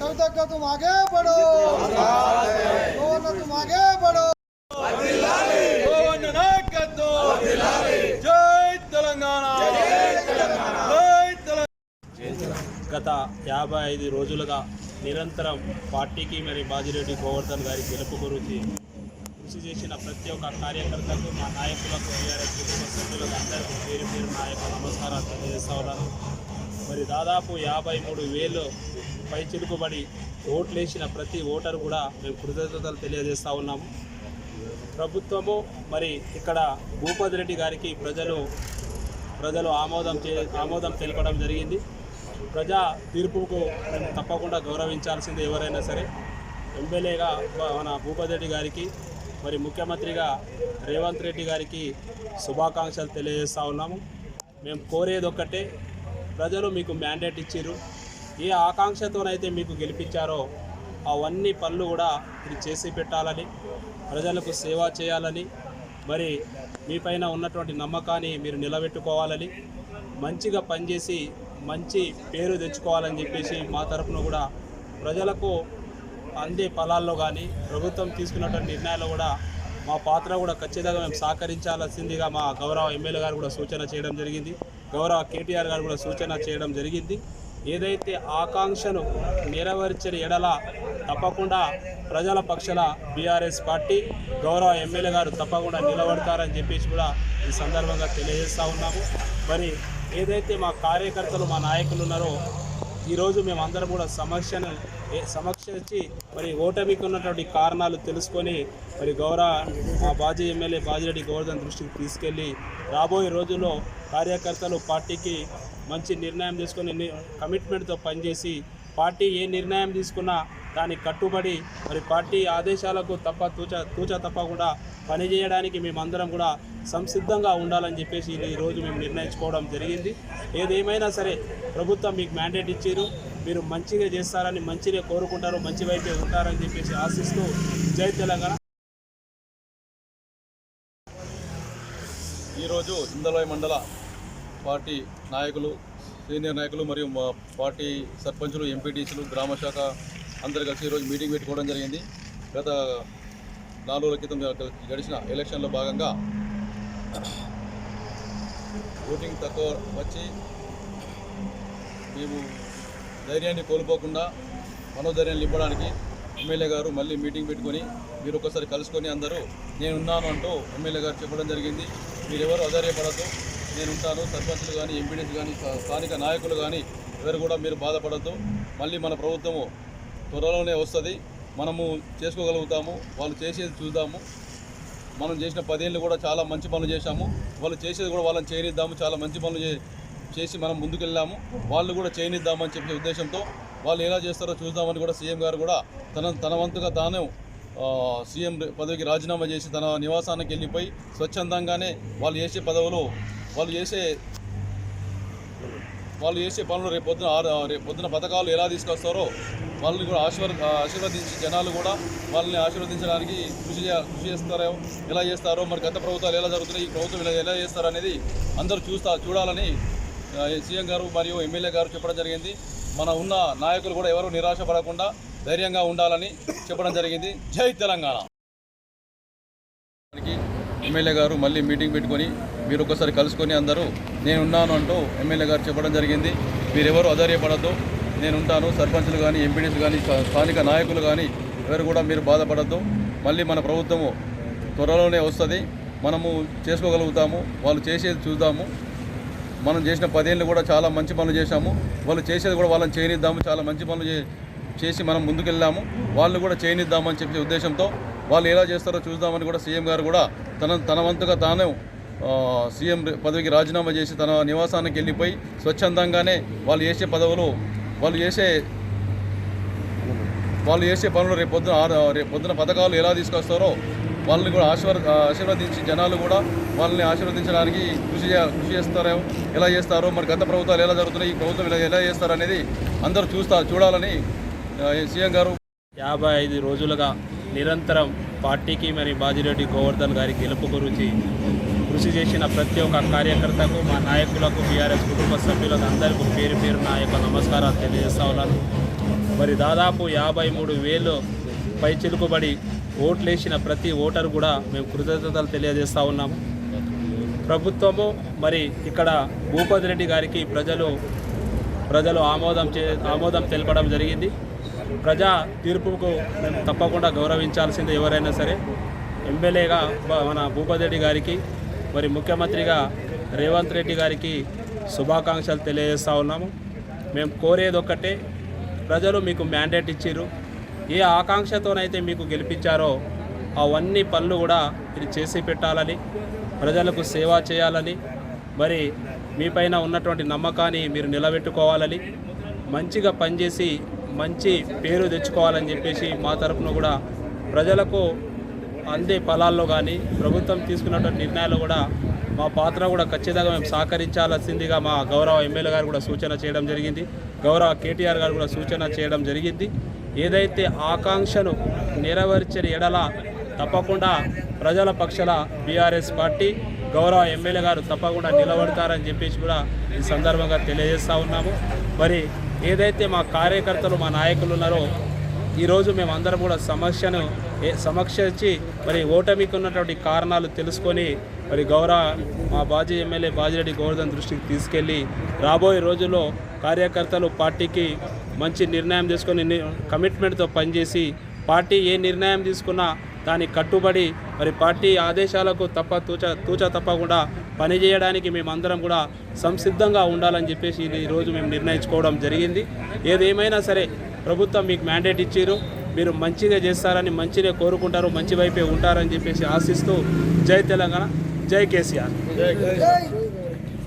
कविता का तुम आगे बढ़ो रोहन तुम आगे बढ़ो గోవన్న నాయకత్వం జై తెలంగాణ జై తెలంగాణ గత యాభై ఐదు రోజులుగా నిరంతరం పార్టీకి మరి బాజిరెడ్డి గోవర్ధన్ గారి గెలుపు గురించి కృషి చేసిన ప్రతి ఒక్క కార్యకర్తకు మా నాయకులకు టీఆర్ఎస్ కుటుంబ సభ్యులకు అందరికీ పేరు పేరు నాయకు నమస్కారాలు తెలియజేస్తా ఉన్నాను. మరి దాదాపు యాభై మూడు వేలు పై చిలుకుబడి ఓట్లేసిన ప్రతి ఓటరు కూడా మేము కృతజ్ఞతలు తెలియజేస్తూ ఉన్నాము. ప్రభుత్వము మరి ఇక్కడ భూపతి రెడ్డి గారికి ప్రజలు ప్రజలు ఆమోదం చే ఆమోదం తెలపడం జరిగింది. ప్రజా తీర్పుకు మేము తప్పకుండా గౌరవించాల్సింది ఎవరైనా సరే. ఎమ్మెల్యేగా మన భూపతి రెడ్డి గారికి మరి ముఖ్యమంత్రిగా రేవంత్ రెడ్డి గారికి శుభాకాంక్షలు తెలియజేస్తా ఉన్నాము. మేము కోరేది ఒక్కటే ప్రజలు మీకు మ్యాండేట్ ఇచ్చారు ఏ ఆకాంక్షతోనైతే మీకు గెలిపించారో అవన్నీ పనులు కూడా మీరు చేసి పెట్టాలని ప్రజలకు సేవ చేయాలని మరి మీపైన ఉన్నటువంటి నమ్మకాన్ని మీరు నిలబెట్టుకోవాలని మంచిగా పనిచేసి మంచి పేరు తెచ్చుకోవాలని చెప్పేసి మా తరఫున కూడా ప్రజలకు అందే ఫలాల్లో కానీ ప్రభుత్వం తీసుకున్నటువంటి నిర్ణయాలు కూడా మా పాత్ర కూడా ఖచ్చితంగా మేము సహకరించాల్సిందిగా మా గౌరవ ఎమ్మెల్యే గారు కూడా సూచన చేయడం జరిగింది. గౌరవ కేటీఆర్ గారు కూడా సూచన చేయడం జరిగింది. ఏదైతే ఆకాంక్షను నెరవేర్చిన ఎడల తప్పకుండా ప్రజల పక్షాన బీఆర్ఎస్ పార్టీ గౌరవ ఎమ్మెల్యే గారు తప్పకుండా నిలబడతారని చెప్పేసి కూడా ఈ సందర్భంగా తెలియజేస్తూ ఉన్నాము. మరి ఏదైతే మా కార్యకర్తలు మా నాయకులు ఉన్నారో ఈరోజు మేమందరం కూడా సమస్యను ఏ- సమక్ష వచ్చి మరి ఓటమికి ఉన్నటువంటి కారణాలు తెలుసుకొని మరి గౌరవ బాజీ ఎమ్మెల్యే బాజిరెడ్డి గోవర్ధన్ దృష్టికి తీసుకెళ్ళి రాబోయే రోజుల్లో కార్యకర్తలు పార్టీకి మంచి నిర్ణయం తీసుకొని కమిట్మెంట్తో పనిచేసి పార్టీ ఏ నిర్ణయం తీసుకున్నా దానికి కట్టుబడి మరి పార్టీ ఆదేశాలకు తప్ప తూచ తూచ తప్పకుండా పనిచేయడానికి మేమందరం కూడా సంసిద్ధంగా ఉండాలని చెప్పేసి ఈరోజు మేము నిర్ణయించుకోవడం జరిగింది. ఏదేమైనా సరే ప్రభుత్వం మీకు మ్యాండేట్ ఇచ్చారు. మీరు మంచిగా చేస్తారని మంచిగా కోరుకుంటారు మంచి వైపే ఉంటారని చెప్పేసి ఆశిస్తూ జై తెలంగాణ. ఈరోజు ఇందలవాయి మండల పార్టీ నాయకులు సీనియర్ నాయకులు మరియు పార్టీ సర్పంచులు ఎంపీటీసీలు గ్రామ శాఖ అందరు కలిసి ఈరోజు మీటింగ్ పెట్టుకోవడం జరిగింది. గత నాలుగు రోజుల క్రితం గడిచిన ఎలక్షన్లో భాగంగా ఓటింగ్ తక్కువ వచ్చి మేము ధైర్యాన్ని కోల్పోకుండా మనోధైర్యాన్ని నింపడానికి ఎమ్మెల్యే గారు మళ్ళీ మీటింగ్ పెట్టుకొని మీరు ఒకసారి కలుసుకొని అందరూ నేనున్నాను అంటూ ఎమ్మెల్యే గారు చెప్పడం జరిగింది. మీరెవరు అధైర్యపడద్దు. నేను సర్పంచ్లు కానీ ఎంపీడీస్ కానీ స్థానిక నాయకులు కానీ ఎవరు కూడా మీరు బాధపడద్దు. మళ్ళీ మన ప్రభుత్వము త్వరలోనే వస్తుంది. మనము చేసుకోగలుగుతాము. వాళ్ళు చేసేది చూద్దాము. మనం చేసిన పదేళ్ళు కూడా చాలా మంచి పనులు చేశాము. వాళ్ళు చేసేది కూడా వాళ్ళని చేయనిద్దాము. చాలా మంచి పనులు చే- చేసి మనం ముందుకెళ్ళాము. వాళ్ళు కూడా చేయనిద్దామని చెప్పే ఉద్దేశంతో వాళ్ళు ఎలా చేస్తారో చూద్దామని కూడా సీఎం గారు కూడా తన తన వంతుగా తాను సీఎం పదవికి రాజీనామా చేసి తన నివాసానికి వెళ్ళిపోయి స్వచ్ఛందంగానే వాళ్ళు చేసే పదవులు వాళ్ళు చేసే వాళ్ళు చేసే పనులు రేపు పొద్దున ఆరు- రేపు పొద్దున పథకాలు ఎలా తీసుకొస్తారో వాళ్ళని కూడా ఆశీర్వ ఆశీర్వదించి జనాలు కూడా వాళ్ళని ఆశీర్వదించడానికి కృషి కృషి చేస్తారో ఎలా చేస్తారో మరి గత ప్రభుత్వాలు ఎలా జరుగుతున్నాయి ఈ ప్రభుత్వం ఎలా ఎలా చేస్తారో అనేది అందరూ చూస్తా చూడాలని సీఎం గారు మరియు ఎమ్మెల్యే గారు చెప్పడం జరిగింది. మన ఉన్న నాయకులు కూడా ఎవరు నిరాశ పడకుండా ధైర్యంగా ఉండాలని చెప్పడం జరిగింది. జై తెలంగాణ! ఎమ్మెల్యే గారు మళ్ళీ మీటింగ్ పెట్టుకొని మీరు ఒకసారి కలుసుకొని అందరూ నేనున్నాను అంటూ ఎమ్మెల్యే గారు చెప్పడం జరిగింది. మీరెవరు అధైర్యపడద్దు. నేను ఉంటాను సర్పంచులు కానీ ఎంపీడీస్ కానీ స్థానిక నాయకులు కానీ ఎవరు కూడా మీరు బాధపడద్దు. మళ్ళీ మన ప్రభుత్వము త్వరలోనే వస్తుంది. మనము చేసుకోగలుగుతాము. వాళ్ళు చేసేది చూద్దాము. మనం చేసిన పదేళ్ళు కూడా చాలా మంచి పనులు చేశాము. వాళ్ళు చేసేది కూడా వాళ్ళని చేయనిద్దాము. చాలా మంచి పనులు చే- చేసి మనం ముందుకెళ్ళాము. వాళ్ళు కూడా చేయనిద్దామని చెప్పే ఉద్దేశంతో వాళ్ళు ఎలా చేస్తారో చూద్దామని కూడా సీఎం గారు కూడా తన తన వంతుగా తాను సీఎం పదవికి రాజీనామా చేసి తన నివాసానికి వెళ్ళిపోయి స్వచ్ఛందంగానే వాళ్ళు చేసే పదవులు వాళ్ళు చేసే వాళ్ళు చేసే పనులు రేపు పొద్దున రేపు పొద్దున పథకాలు ఎలా తీసుకొస్తారో వాళ్ళని కూడా ఆశీర్వ ఆశీర్వదించి జనాలు కూడా వాళ్ళని ఆశీర్వదించడానికి కృషి చే- కృషి చేస్తారో ఎలా చేస్తారో మరి గత ప్రభుత్వాలు ఎలా జరుగుతున్నాయి ఈ ప్రభుత్వం ఎలా ఎలా చేస్తారు అనేది అందరూ చూస్తా చూడాలని సీఎం గారు. యాభై ఐదు రోజులుగా నిరంతరం పార్టీకి మరి బాజిరెడ్డి గోవర్ధన్ గారి గెలుపు గురించి కృషి చేసిన ప్రతి ఒక్క కార్యకర్తకు మా నాయకులకు బీఆర్ఎస్ కుటుంబ సభ్యులకు అందరికీ పేరు పేరు నా యొక్క నమస్కారాలు తెలియజేస్తా ఉన్నాను. మరి దాదాపు యాభై మూడు వేలు పై చిలుకుబడి ఓట్లేసిన ప్రతి ఓటరు కూడా మేము కృతజ్ఞతలు తెలియజేస్తూ ఉన్నాము. ప్రభుత్వము మరి ఇక్కడ భూపతి రెడ్డి గారికి ప్రజలు ప్రజలు ఆమోదం చే ఆమోదం తెలపడం జరిగింది. ప్రజా తీర్పుకు మేము తప్పకుండా గౌరవించాల్సిందే ఎవరైనా సరే. ఎమ్మెల్యేగా మన భూపతి రెడ్డి గారికి మరి ముఖ్యమంత్రిగా రేవంత్ రెడ్డి గారికి శుభాకాంక్షలు తెలియజేస్తూ ఉన్నాము. మేము కోరేది ఒక్కటే ప్రజలు మీకు మ్యాండేట్ ఇచ్చారు ఏ ఆకాంక్షతోనైతే మీకు గెలిపించారో అవన్నీ పనులు కూడా మీరు చేసి పెట్టాలని ప్రజలకు సేవ చేయాలని మరి మీపైన ఉన్నటువంటి నమ్మకాన్ని మీరు నిలబెట్టుకోవాలని మంచిగా పనిచేసి మంచి పేరు తెచ్చుకోవాలని చెప్పేసి మా తరపున కూడా ప్రజలకు అందే ఫలాల్లో కానీ ప్రభుత్వం తీసుకున్నటువంటి నిర్ణయాలు కూడా మా పాత్ర కూడా ఖచ్చితంగా మేము సహకరించాల్సిందిగా మా గౌరవ ఎమ్మెల్యే గారు కూడా సూచన చేయడం జరిగింది. గౌరవ కేటీఆర్ గారు కూడా సూచన చేయడం జరిగింది. ఏదైతే ఆకాంక్షను నెరవేర్చని ఎడల తప్పకుండా ప్రజల పక్షాల బీఆర్ఎస్ పార్టీ గౌరవ ఎమ్మెల్యే గారు తప్పకుండా నిలబడతారని చెప్పేసి కూడా ఈ సందర్భంగా తెలియజేస్తూ ఉన్నాము. మరి ఏదైతే మా కార్యకర్తలు మా నాయకులు ఉన్నారో ఈరోజు మేమందరం కూడా సమస్యను ఏ- సమక్షించి మరి ఓటమికి ఉన్నటువంటి కారణాలు తెలుసుకొని మరి గౌరవ మా బాజీ ఎమ్మెల్యే బాజిరెడ్డి గోవర్ధన్ దృష్టికి తీసుకెళ్ళి రాబోయే రోజుల్లో కార్యకర్తలు పార్టీకి మంచి నిర్ణయం తీసుకొని కమిట్మెంట్తో పనిచేసి పార్టీ ఏ నిర్ణయం తీసుకున్నా దానికి కట్టుబడి మరి పార్టీ ఆదేశాలకు తప్ప తూచ తూచ తప్పకుండా పనిచేయడానికి మేమందరం కూడా సంసిద్ధంగా ఉండాలని చెప్పేసి ఇది ఈరోజు మేము నిర్ణయించుకోవడం జరిగింది. ఏదేమైనా సరే ప్రభుత్వం మీకు మ్యాండేట్ ఇచ్చారు. మీరు మంచిగా చేస్తారని మంచిగా కోరుకుంటారు మంచి వైపే ఉంటారని చెప్పేసి ఆశిస్తూ జై తెలంగాణ జై కేసీఆర్. జై